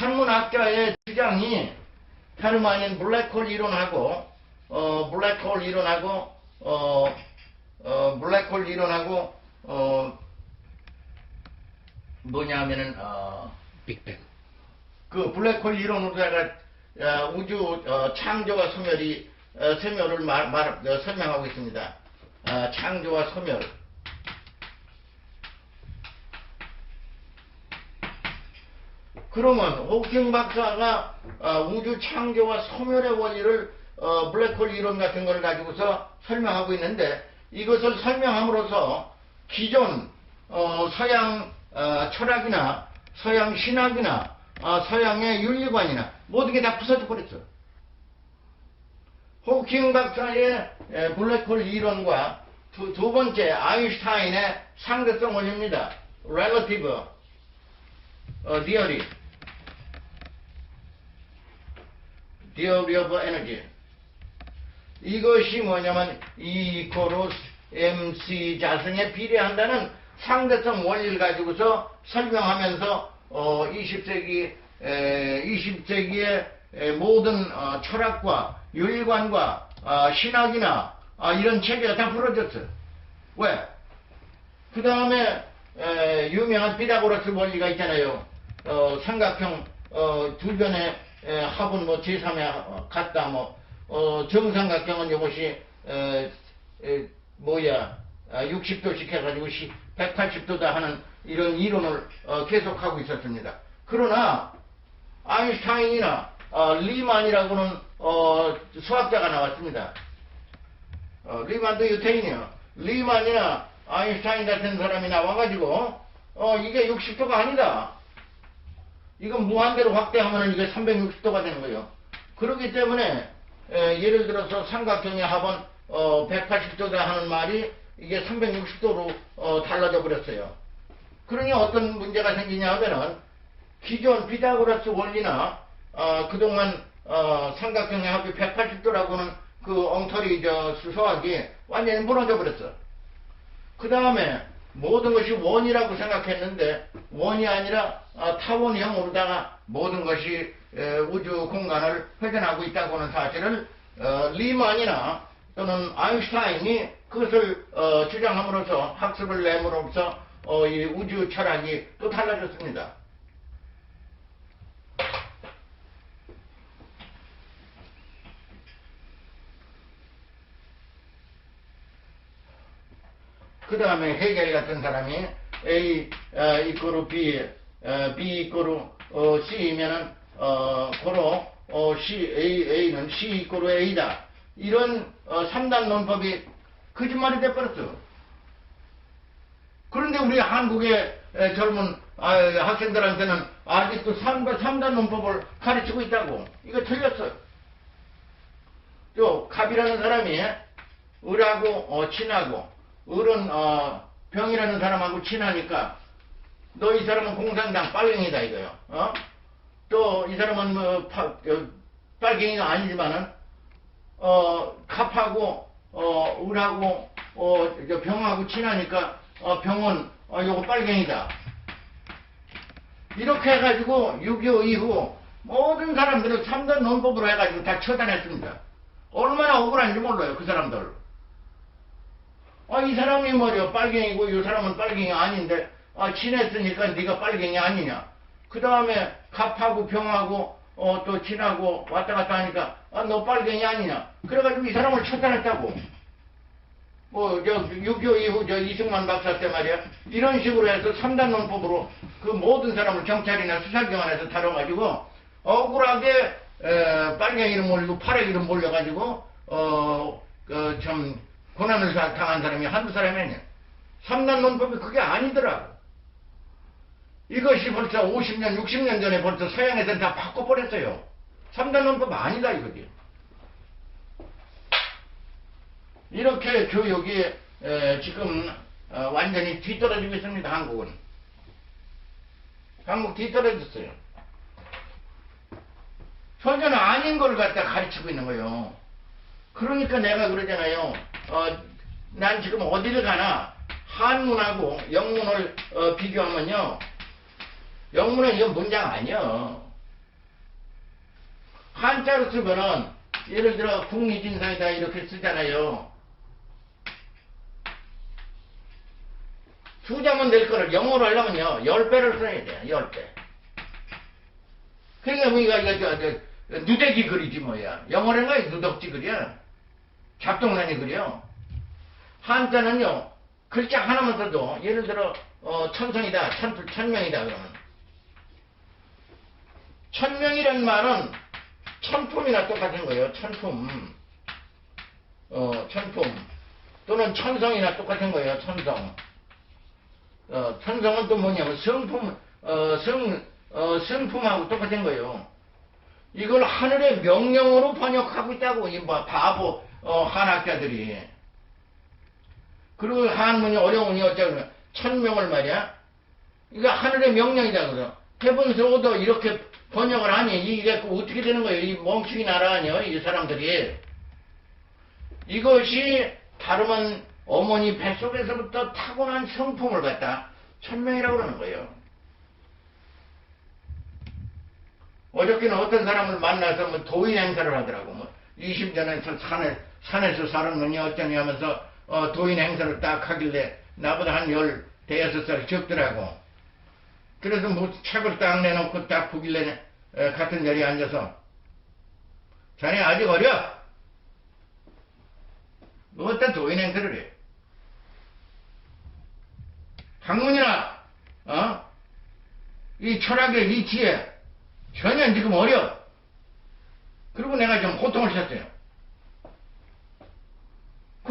천문학자의 주장이 다름 아닌 블랙홀 이론하고 어 블랙홀 이론하고 어, 어 블랙홀 이론하고 어 뭐냐면은 어 빅뱅. 그 블랙홀 이론으로다가 어, 우주 어, 창조와 소멸이 어, 소멸을 말, 말, 어, 설명하고 있습니다. 어, 창조와 소멸. 그러면 호킹 박사가 어, 우주 창조와 소멸의 원리를 어, 블랙홀 이론 같은 걸 가지고서 설명하고 있는데 이것을 설명함으로써 기존 어, 서양 어, 철학이나 서양 신학이나 어, 서양의 윤리관이나 모든 게 다 부서져 버렸어. 호킹 박사의 에, 블랙홀 이론과 두, 두 번째 아인슈타인의 상대성 원리입니다. relative 어, theory, theory of energy. 이것이 뭐냐면 E 이코로 MC 자승에 비례한다는 상대성 원리를 가지고서 설명하면서 어, 20세기 에, 20세기의 에, 모든 어, 철학과 윤리관과 아, 신학이나 아, 이런 체계가 다 부러졌어. 왜? 그 다음에 유명한 피다고라스 원리가 있잖아요. 어, 삼각형 어, 두 변의 에, 합은 뭐 제3의 같다. 뭐 어, 정삼각형은 이것이 에, 에, 뭐야 아, 60도씩 해가지고 180도다 하는 이런 이론을 어, 계속하고 있었습니다. 그러나 아인슈타인이나 어, 리만이라고는 어, 수학자가 나왔습니다. 어, 리만도 유태인이요. 리만이나 아인슈타인 같은 사람이 나와가지고 어, 이게 60도가 아니다. 이건 무한대로 확대하면 이게 360도가 되는 거예요. 그렇기 때문에 에, 예를 들어서 삼각형의 합은 어, 180도다 하는 말이 이게 360도로 어, 달라져 버렸어요. 그러니 어떤 문제가 생기냐 하면은 기존 피타고라스 원리나 어, 그동안 어, 삼각형의 합이 180도라고는 그 엉터리 저 수소학이 완전히 무너져 버렸어. 그 다음에 모든 것이 원이라고 생각했는데 원이 아니라 어, 타원형으로다가 모든 것이 에, 우주 공간을 회전하고 있다고 하는 사실을 어, 리만이나 또는 아인슈타인이 그것을 어, 주장함으로써 학습을 내므로써 어, 이 우주 철학이 또 달라졌습니다. 그 다음에 해겔 같은 사람이 A 어, 이꼬르 B, 어, B 이꼬르 어, C면은 어, 고로 어, C, A, A는 C 이꼬르 A다. 이런 어, 3단 논법이 거짓말이 돼버렸어. 그런데 우리 한국의 에, 젊은 아, 학생들한테는 아직도 3, 3단 논법을 가르치고 있다고. 이거 틀렸어. 또 갑이라는 사람이 을하고 어, 친하고 을은 어, 병이라는 사람하고 친하니까 너 이 사람은 공산당 빨갱이다 이거요. 어? 또 이 사람은 뭐 파, 어, 빨갱이가 아니지만은 어, 갑하고 어, 을하고 어, 저 병하고 친하니까 어, 병은 어, 요거 빨갱이다. 이렇게 해가지고 6.25 이후 모든 사람들을 3단 논법으로 해가지고 다 처단했습니다. 얼마나 억울한지 몰라요, 그 사람들. 아, 이 사람이 뭐죠? 빨갱이고 이 사람은 빨갱이 아닌데 아, 친했으니까 네가 빨갱이 아니냐. 그 다음에 갑하고 병하고 어, 또 친하고 왔다 갔다 하니까 아, 너 빨갱이 아니냐. 그래가지고 이 사람을 처단했다고. 뭐, 저, 6.25 이후 저 이승만 박사 때 말이야. 이런 식으로 해서 3단 논법으로 그 모든 사람을 경찰이나 수사기관에서 다뤄가지고 억울하게 에, 빨갱이를 몰리고 파래기를 몰려가지고 어, 그, 참, 고난을 사- 당한 사람이 한두 사람이 아니야. 3단 논법이 그게 아니더라고. 이것이 벌써 50년, 60년 전에 벌써 서양에서는 다 바꿔버렸어요. 3단 논법 아니다, 이거지. 이렇게 교육이 에, 지금 어, 완전히 뒤떨어지고 있습니다, 한국은. 한국 뒤떨어졌어요. 전혀 아닌 걸 갖다 가르치고 있는 거예요. 그러니까 내가 그러잖아요. 어, 난 지금 어디를 가나 한문하고 영문을 어, 비교하면요. 영문은 이건 문장 아니야. 한자로 쓰면은 예를 들어 국리진상이다 이렇게 쓰잖아요. 수자문 될 거를 영어로 하려면요, 10배를 써야 돼요, 10배. 그러니까 우리가 이거 저, 저, 누대기 글이지 뭐야. 영어로는 거야, 누덕지 글이야. 잡동사니 글이요. 한자는요, 글자 하나만 써도, 예를 들어, 어, 천성이다, 천, 천명이다, 그러면. 천명이란 말은 천품이나 똑같은 거예요, 천품. 어, 천품. 또는 천성이나 똑같은 거예요, 천성. 어, 천성은 또 뭐냐면 성품, 어, 성, 어, 성품하고 똑같은 거예요. 이걸 하늘의 명령으로 번역하고 있다고, 이 뭐, 바보, 어, 한학자들이. 그리고 한문이 어려우니 어쩌면, 천명을 말이야. 이거 하늘의 명령이다, 그래. 해븐스 오더 이렇게 번역을 하니, 이게 어떻게 되는 거예요? 이 멍청이 나라 아니요, 이 사람들이. 이것이 다름은 어머니 뱃속에서부터 타고난 성품을 갖다 천명이라고 그러는 거예요. 어저께는 어떤 사람을 만나서 뭐 도인 행사를 하더라고. 뭐 20년에서 산에, 산에서 살았느니 어쩌니 하면서 어, 도인 행사를 딱 하길래 나보다 한 열, 대여섯 살 적더라고. 그래서 뭐 책을 딱 내놓고 딱 보길래 에, 같은 자리에 앉아서 자네 아직 어려? 뭐 어떤 도인 행사를 해? 학문이나 어? 이 철학의 이치에 전혀 지금 어려. 그리고 내가 좀 고통을 쳤어요.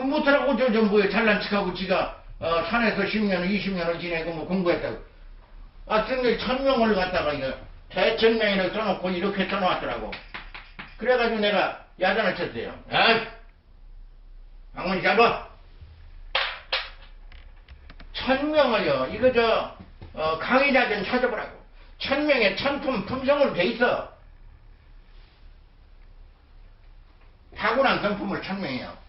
그 못하라고 저, 저 뭐에 잘난 척하고 지가 어, 산에서 10년, 20년을 지내고 뭐 공부했다고. 아, 근데 천명을 갖다가 이거 대천명이라고 써놓고 이렇게 써놓았더라고. 그래가지고 내가 야단을 쳤어요. 아, 학문이 잡아. 천명을요, 이거 저, 어, 강의자 좀 찾아보라고. 천명의 천품, 품성을 돼 있어. 타고난 성품을 천명해요.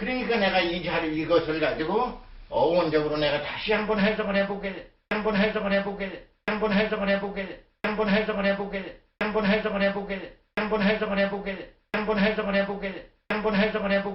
그러니까 내가 이 자리 이것을 가지고 어원적으로 내가 다시 한번 해석을 해보게, 한번 해석을 해보게, 한번 해석을 해보게, 한번 해석을 해보게, 한번 해석을 해보게, 한번 해석을 해보게, 한번 해석을 해보게, 한번 해석을 해보게.